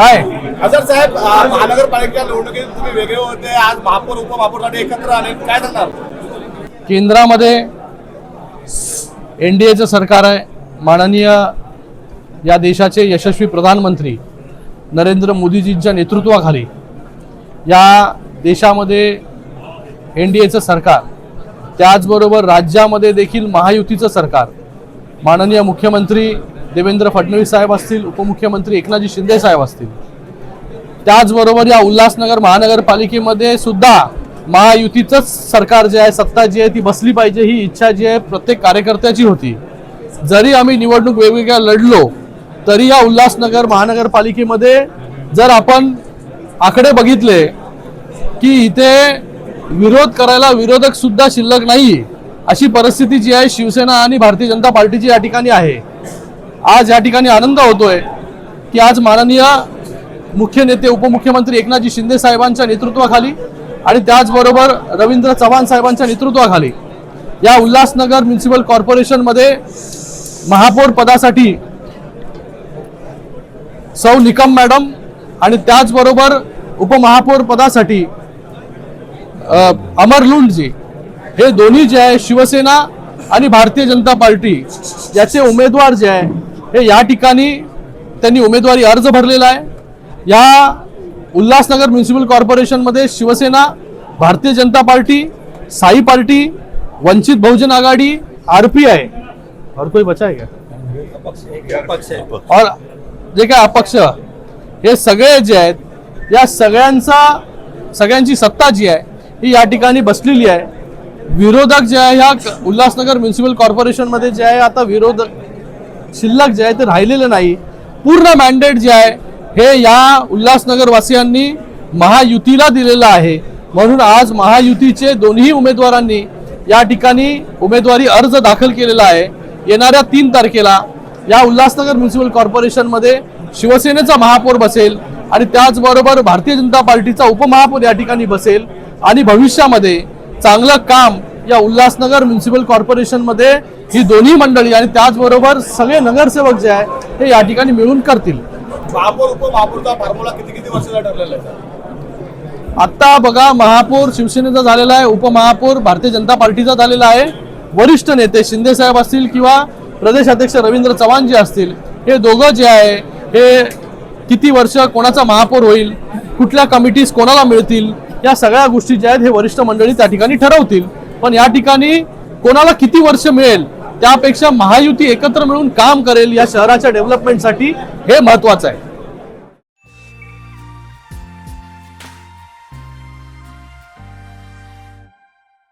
काय? आझाद साहेब महानगरपालिका निवडणुकीत तुम्ही वेगळे होते. आज महापौर उपमहापौरसाठी एकत्र आले. काय सांगणार? केंद्रामध्ये एन डी एचं सरकार आहे. माननीय या देशाचे यशस्वी प्रधानमंत्री नरेंद्र मोदीजींच्या नेतृत्वाखाली या देशामध्ये एन डी एचं सरकार त्याचबरोबर राज्यामध्ये देखील महायुतीचं सरकार माननीय मुख्यमंत्री देवेंद्र फडणवीस साहेब असतील उपमुख्यमंत्री एकनाथजी शिंदे साहेब असतील. त्याचबरोबर या उल्हासनगर महानगरपालिकेमध्ये सुद्धा महायुतीचंच सरकार जे आहे सत्ता जी आहे ती बसली पाहिजे ही इच्छा जी आहे प्रत्येक कार्यकर्त्याची होती. जरी आम्ही निवडणूक वेगवेगळ्या लढलो तरी या उल्हासनगर महानगरपालिकेमध्ये जर आपण आकडे बघितले की इथे विरोध करायला विरोधक सुद्धा शिल्लक नाही अशी परिस्थिती जी आहे शिवसेना आणि भारतीय जनता पार्टीची या ठिकाणी आहे. आज या ठिकाणी आनंद होतोय की आज माननीय मुख्य नेते उपमुख्यमंत्री एकनाथजी शिंदे साहेबांच्या नेतृत्वाखाली आणि त्याचबरोबर रवींद्र चव्हाण साहेबांच्या नेतृत्वाखाली या उल्हासनगर म्युन्सिपल कॉर्पोरेशनमध्ये महापौर पदासाठी सौ निकम मॅडम आणि त्याचबरोबर उपमहापौर पदासाठी अमर लुंडजी हे दोन्ही जे आहे शिवसेना आणि भारतीय जनता पार्टी याचे उमेदवार जे आहे हे या ठिकाणी त्यांनी उमेदवारी अर्ज भरलेला आहे. या उल्हासनगर म्युन्सिपल कॉर्पोरेशनमध्ये Shivsena Bharatiya Janata party Sai party Vanchit Bahujan Aghadi R P I. और कोई बचा है क्या? और जे काय अपक्ष हे सगळे जे आहेत या सगळ्यांचा सगळ्यांची सत्ता जी आहे ही या ठिकाणी बसलेली आहे. विरोधक जे आहे ह्या उल्हासनगर म्युन्सिपल कॉर्पोरेशनमध्ये जे आहे आता विरोध शिल्लक जे आहे ते राहिलेलं नाही. पूर्ण मॅन्डेट जे आहे हे या उल्हासनगरवासियांनी महायुतीला दिलेलं आहे. म्हणून आज महायुतीचे दोन्ही उमेदवारांनी या ठिकाणी उमेदवारी अर्ज दाखल केलेला आहे. येणाऱ्या तीन तारखेला या उल्हासनगर म्युन्सिपल कॉर्पोरेशनमध्ये शिवसेनेचा महापौर बसेल आणि त्याचबरोबर भारतीय जनता पार्टीचा उपमहापौर या ठिकाणी बसेल आणि भविष्यामध्ये चांगलं काम या उल्हासनगर म्युन्सिपल कॉर्पोरेशनमध्ये ही दोन्ही मंडळी आणि त्याचबरोबर सगळे नगरसेवक जे आहे हे या ठिकाणी मिळून करतील. महापौर उपमहापौरचा फॉर्म्युला किती किती वर्षाचा ठरलेला आहे? सर? आता बघा महापौर शिवसेनेचा झालेला आहे उपमहापौर भारतीय जनता पार्टीचा झालेला आहे. वरिष्ठ नेते शिंदे साहेब असतील किंवा प्रदेश अध्यक्ष रवींद्र चव्हाण जे असतील हे दोघं जे आहे हे किती वर्ष कोणाचा महापौर होईल कुठल्या कमिटीज कोणाला मिळतील या सगळ्या गोष्टी ज्या आहेत हे वरिष्ठ मंडळी त्या ठिकाणी ठरवतील. पण या ठिकाणी कोणाला किती वर्ष मिळेल त्यापेक्षा महायुती एकत्र मिळून काम करेल या शहराच्या डेव्हलपमेंटसाठी हे महत्वाचं आहे.